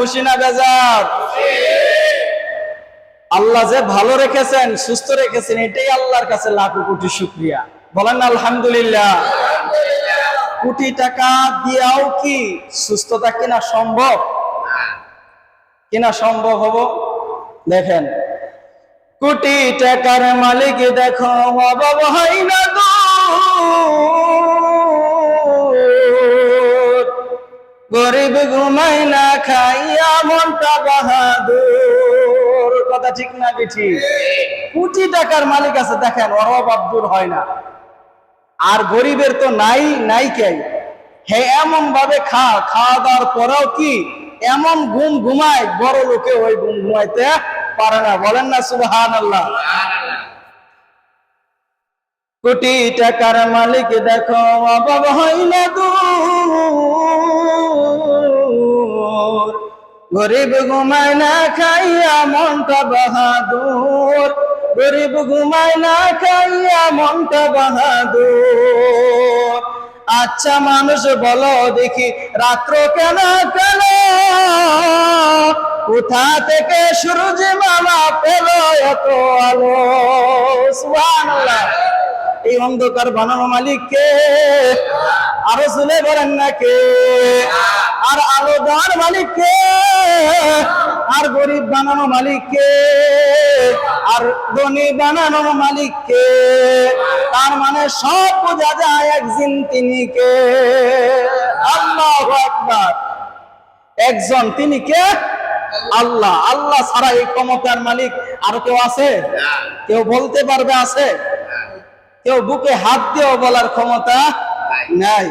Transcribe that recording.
খুশি না বেজার? আল্লাহ যে ভালো রেখেছেন, সুস্থ রেখেছেন, এটাই আল্লাহর কাছে লাখো কোটি শুক্রিয়া। বলেন আলহামদুলিল্লাহ। কোটি টাকা দিয়াও কি সুস্থতা কিনা সম্ভব? কিনা সম্ভব হব? দেখেন। কোটি টাকার মালিক দেখো, অভাব হয় না গরিব ঘুমাই না খাইয়া মনটা বাহাদুর। কথা ঠিক না বেঠি? কোটি টাকার মালিক আছে, দেখেন অভাব দূর হয় না। আর গরিবের তো নাই নাই কে হে এমন ভাবে খা, খাওয়া দাওয়ার পরেও কি এমন ঘুম ঘুমায়? বড় লোকে ওই ঘুম ঘুমাইতে পারে না। বলেন না সুবহান আল্লাহ কোটি টাকার মালিক দেখো, অভাব না দূর। গরিব ঘুমায় না খাইয়া মনটা বাহাদুর। গরিব ঘুমায় না খাইয়া মনটা বাহাদুর। আচ্ছা মানুষ বলো দেখি, রাত্র কেন কেন কোথা থেকে সূর্য মামা পেল এত আলো? অন্ধকার বানানো মালিককে, আরও শুনে বলেন না কে? আর আলো দেওয়ার মালিককে, আর গরিব বানানো মালিককে, আর ধনী বানানোর মালিককে, তার মানে সব বোঝা যায় একদিন তিনি কে? আল্লাহ আকবার। একজন তিনি কে? আল্লাহ। আল্লাহ ছাড়া এই ক্ষমতার মালিক আর কেউ আছে? কেউ বলতে পারবে আছে? কেউ বুকে হাত দিয়েও বলার ক্ষমতা নাই।